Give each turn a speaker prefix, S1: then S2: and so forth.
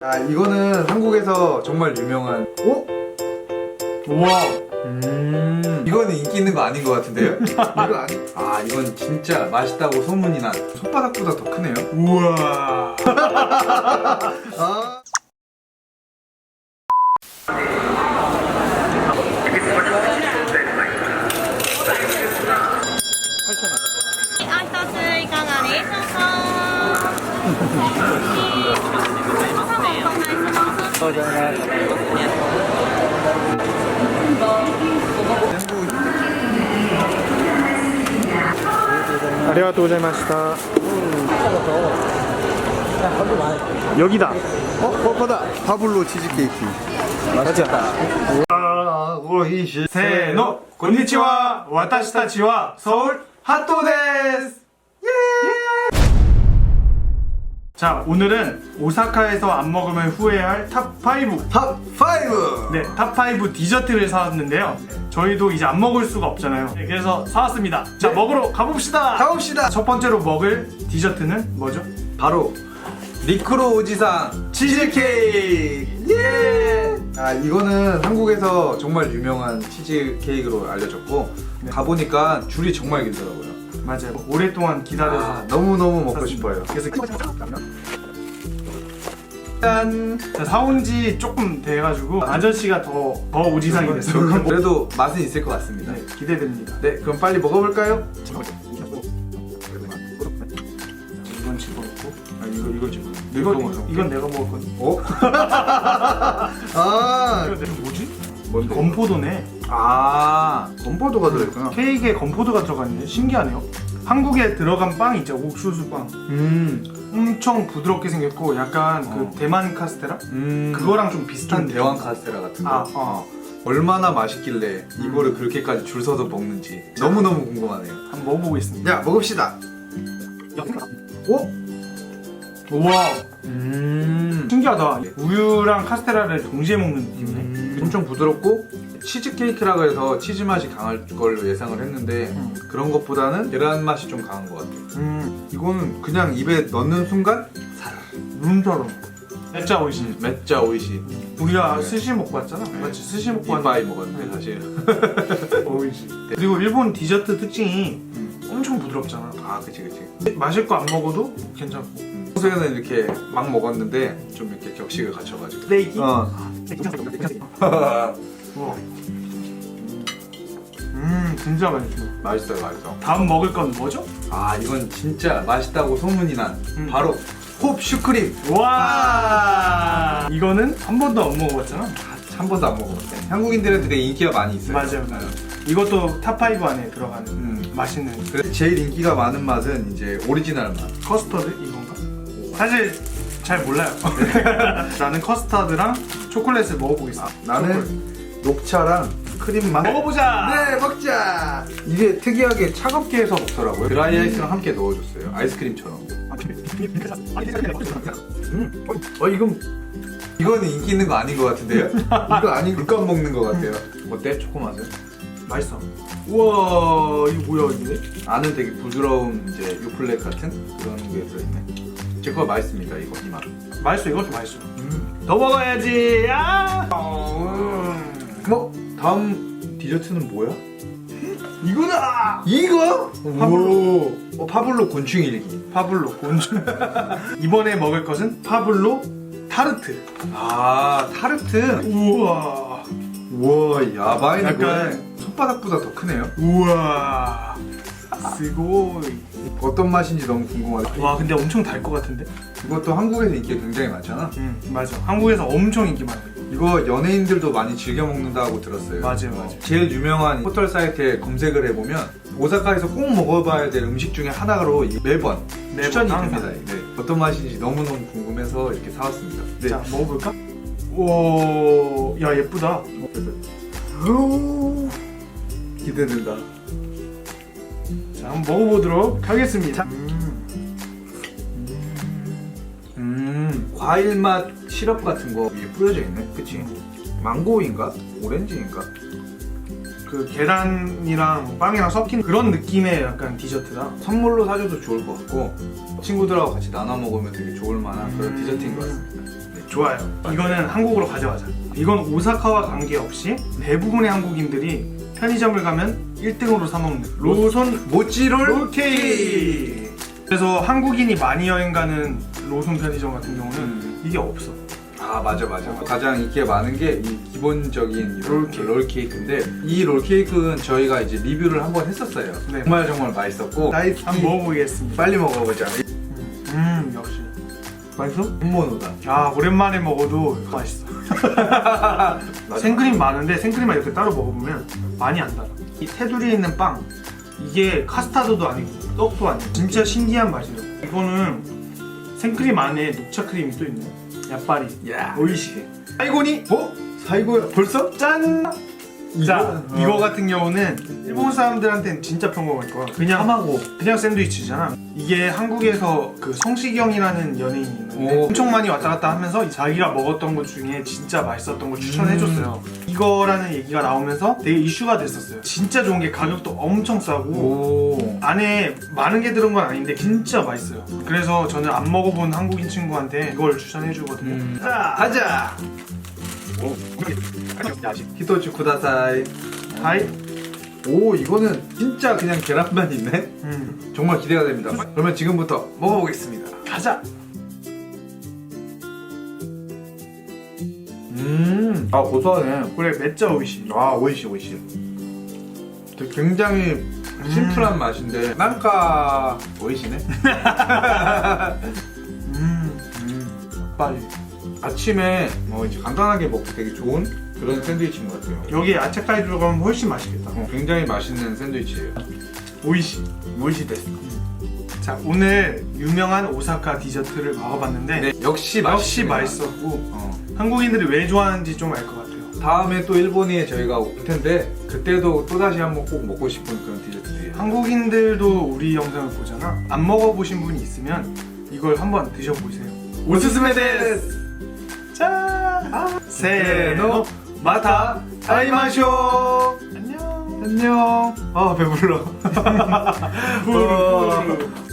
S1: 아 이거는 한국에서 정말 유명한 오?
S2: 우와
S1: 음 이거는 인기 있는 거 아닌 것 같은데요? 이건 아니 아 이건 진짜 맛있다고 소문이 난 손바닥보다 더 크네요
S2: 우와
S1: 아.
S3: 안녕하세요. がでしょうか。お願いします。
S2: 아리가또 고자이마시다 여기다
S1: 어? 버거다 파블로 치즈케이크 맛있겠다 아 오이시
S2: 세노 곤니치와 와타시타치와 서울 핫도데스 예! 자 오늘은 오사카에서 안 먹으면 후회할 탑5
S1: 탑5
S2: 네, 탑5 디저트를 사왔는데요. 저희도 이제 안 먹을 수가 없잖아요. 네, 그래서 사왔습니다. 자 먹으러 가봅시다!
S1: 가봅시다!
S2: 첫 번째로 먹을 디저트는 뭐죠?
S1: 바로 리크로 오지상 치즈케이크! 예! 아 이거는 한국에서 정말 유명한 치즈케이크로 알려졌고
S2: 네.
S1: 가보니까 줄이 정말 길더라고요
S2: 맞아요. 오랫동안 기다려서.
S1: 아, 너무너무 먹고. 싶어요.
S2: 그래서
S1: 짠
S2: 자, 사온 지 조금 돼가지고 아저씨가 더, 더 오지상이 됐어요
S1: 그래도 맛은 있을 것 같습니다.
S2: 네, 기대됩니다.
S1: 네 그럼 빨리 먹어볼까요?
S2: 이건 집어넣고.
S1: 아 이거 이거 지금
S2: 이건, 이건 내가 먹을 건데
S1: 어? 아!
S2: 이거 뭐지?
S1: 뭔데?
S2: 건포도네
S1: 아 건포도가 들어있구나.
S2: 케이크에 건포도가 들어가는데 신기하네요. 한국에 들어간 빵 있죠. 옥수수 빵.
S1: 음,
S2: 엄청 부드럽게 생겼고 약간
S1: 어.
S2: 그 대만 카스테라?
S1: 음.
S2: 그거랑 좀 비슷한
S1: 좀 대왕 카스테라 같은 거?
S2: 아, 어.
S1: 얼마나 맛있길래 이거를 그렇게까지 줄 서서 먹는지 너무너무 궁금하네요.
S2: 한번 먹어보겠습니다.
S1: 야 먹읍시다. 오?
S2: 우와.
S1: 음,
S2: 신기하다. 우유랑 카스테라를 동시에 먹는 느낌이네.
S1: 음, 엄청 부드럽고 치즈 케이크라고 해서 치즈 맛이 강할 걸로 예상을 했는데
S2: 음.
S1: 그런 것보다는 계란 맛이 좀 강한 것 같아요.
S2: 음,
S1: 이거는 그냥 입에 넣는 순간
S2: 눈처럼 진짜 오이시.
S1: 맵자 오이시.
S2: 우리가
S1: 네.
S2: 스시 먹고 왔잖아. 맞지? 스시 먹고
S1: 이빠이
S2: 왔는데.
S1: 먹었는데 사실.
S2: 오이시. 그리고 일본 디저트 특징이 엄청 부드럽잖아.
S1: 아 그치 그치.
S2: 마실 거 안 먹어도 괜찮고.
S1: 평소에는 이렇게 막 먹었는데 좀 이렇게 격식을 갖춰가지고.
S2: 스테이키?
S1: 어.
S2: 우와. 음 진짜 맛있어.
S1: 맛있어요 맛있어.
S2: 다음 먹을 건 뭐죠?
S1: 아 이건 진짜 맛있다고 소문이 난
S2: 음.
S1: 바로 홉 슈크림.
S2: 와! 이거는 한 번도 안 먹어봤잖아.
S1: 한 번도 안 먹어봤어요 한국인들한테 되게 인기가 많이 있어요.
S2: 맞아요 맞아요. 이것도 탑5 안에 들어가는
S1: 음.
S2: 맛있는.
S1: 그래서 제일 인기가 많은 맛은 이제 오리지널 맛.
S2: 커스터드? 이건가? 사실 잘 몰라요. 나는 커스터드랑 초콜릿을 먹어보겠습니다
S1: 나는 녹차랑 크림 맛
S2: 먹어보자
S1: 네 먹자 이게 특이하게 차갑게 해서 먹더라고요 드라이 아이스랑 함께 넣어줬어요 아이스크림처럼 음. 어, 어 이건 이거는 인기 있는 거 아닌 것 같은데요? 이거 아닌 물감 먹는 것 같아요 어때 초코 맛은?
S2: 맛있어 우와 이거 뭐야 이게?
S1: 안은 되게 부드러운 이제 요플렉 같은 그런 게 들어있네 제거 맛있습니다 이거 이맛
S2: 맛있어 이것도 맛있어
S1: 음.
S2: 더 먹어야지.
S1: 뭐 다음 디저트는 뭐야?
S2: 이거다!
S1: 이거?
S2: 파블로.
S1: 어, 파블로 곤충 일기.
S2: 파블로 곤충. 이번에 먹을 것은 파블로 타르트.
S1: 아 타르트?
S2: 우와.
S1: 우와 야바이네
S2: 약간-
S1: 손바닥보다 더 크네요.
S2: 우와. 스고이.
S1: 어떤 맛인지 너무 궁금하다.
S2: 와 근데 엄청 달 것 같은데?
S1: 이것도 한국에서 인기가 굉장히 많잖아.
S2: 응 맞아. 한국에서 엄청 인기 많아
S1: 이거 연예인들도 많이 즐겨 먹는다고 들었어요
S2: 맞아요, 맞아요.
S1: 제일 유명한 포털 사이트에 검색을 해보면 오사카에서 꼭 먹어봐야 될 음식 중에 하나로 이- 매번
S2: 매번
S1: 추천이
S2: 항상.
S1: 됩니다 네. 어떤 맛인지 너무너무 궁금해서 이렇게 사왔습니다 네.
S2: 자 먹어볼까? 오야 예쁘다
S1: 오, 기대된다
S2: 자 한번 먹어보도록 하겠습니다
S1: 음 과일 맛 시럽 같은 거 위에 뿌려져 있네 그치? 망고인가? 오렌지인가?
S2: 그 계란이랑 빵이랑 섞인 그런 느낌의 약간 디저트다
S1: 선물로 사줘도 좋을 것 같고 친구들하고 같이 나눠 먹으면 되게 좋을 만한 그런
S2: 음.
S1: 디저트인 것 같습니다 네.
S2: 좋아요. 이거는 한국으로 가져가자. 이건 오사카와 관계없이 대부분의 한국인들이 편의점을 가면 1등으로 사 먹는 로손
S1: 모찌롤
S2: 롤케이크. 그래서 한국인이 많이 여행 가는 로손 편의점 같은 경우는
S1: 음.
S2: 이게 없어.
S1: 아 맞아 맞아 가장 인기가 많은 게 이 기본적인
S2: 롤케이크.
S1: 롤케이크인데 이 롤케이크는 저희가 이제 리뷰를 한번 했었어요
S2: 네.
S1: 정말 정말 맛있었고 다이스키
S2: 한번 먹어보겠습니다.
S1: 빨리 먹어보자
S2: 음 역시.
S1: 맛있어? 본모노다
S2: 아 오랜만에 먹어도 맛있어. 생크림 많은데 생크림만 이렇게 따로 먹어보면 많이 안 달아. 이 테두리에 있는 빵 이게 카스타드도 아니고 떡도 아니고 진짜 신기한 맛이에요. 이거는 생크림 안에 녹차 크림이 또 있네. 야빠리.
S1: 야
S2: 오이시게.
S1: 사이고니? 어? 사이고야 벌써?
S2: 짠. 자
S1: 이거?
S2: 이거
S1: 어.
S2: 같은 경우는 일본 사람들한테는 진짜 평범할 거야. 그냥
S1: 하마고
S2: 그냥 샌드위치잖아. 이게 한국에서 그 성시경이라는 연예인이 있는데
S1: 오.
S2: 엄청 많이 왔다 갔다 하면서 자기가 먹었던 것 중에 진짜 맛있었던 걸 추천해줬어요.
S1: 음.
S2: 이거라는 얘기가 나오면서 되게 이슈가 됐었어요. 진짜 좋은 게 가격도 엄청 싸고
S1: 오
S2: 안에 많은 게 들은 건 아닌데 진짜 맛있어요. 그래서 저는 안 먹어본 한국인 친구한테 이걸 추천해주거든요.
S1: 음.
S2: 자,
S1: 가자 히토츠 쿠다사이.
S2: 하이.
S1: 오 이거는 진짜 그냥 계란만 있네?
S2: 음,
S1: 정말 기대가 됩니다. 그러면 지금부터 먹어보겠습니다.
S2: 가자.
S1: 음아 고소하네.
S2: 그래 맷자 오이시.
S1: 아 오이시 오이시. 되게 굉장히 심플한 맛인데. 난가 오이시네?
S2: 음,
S1: 음.
S2: 빨리.
S1: 아침에 뭐 이제 간단하게 먹기 되게 좋은 그런 샌드위치인 것 같아요
S2: 여기 야채까지 들어가면 훨씬 맛있겠다.
S1: 어, 굉장히 맛있는 샌드위치예요
S2: 오이시.
S1: 오이시 데스
S2: 자 오늘 유명한 오사카 디저트를 먹어봤는데
S1: 네, 역시
S2: 역시
S1: 맛있습니다.
S2: 맛있었고
S1: 어.
S2: 한국인들이 왜 좋아하는지 좀 알 것 같아요.
S1: 다음에 또 일본에 저희가 올 텐데 그때도 또 다시 한번 꼭 먹고 싶은 그런 디저트예요
S2: 한국인들도 우리 영상을 보잖아. 안 먹어보신 분이 있으면 이걸 한번 드셔보세요.
S1: 오스스메 데스
S2: 자, 세노
S1: 마타 아이마쇼
S2: 안녕.
S1: 안녕 아 배불러.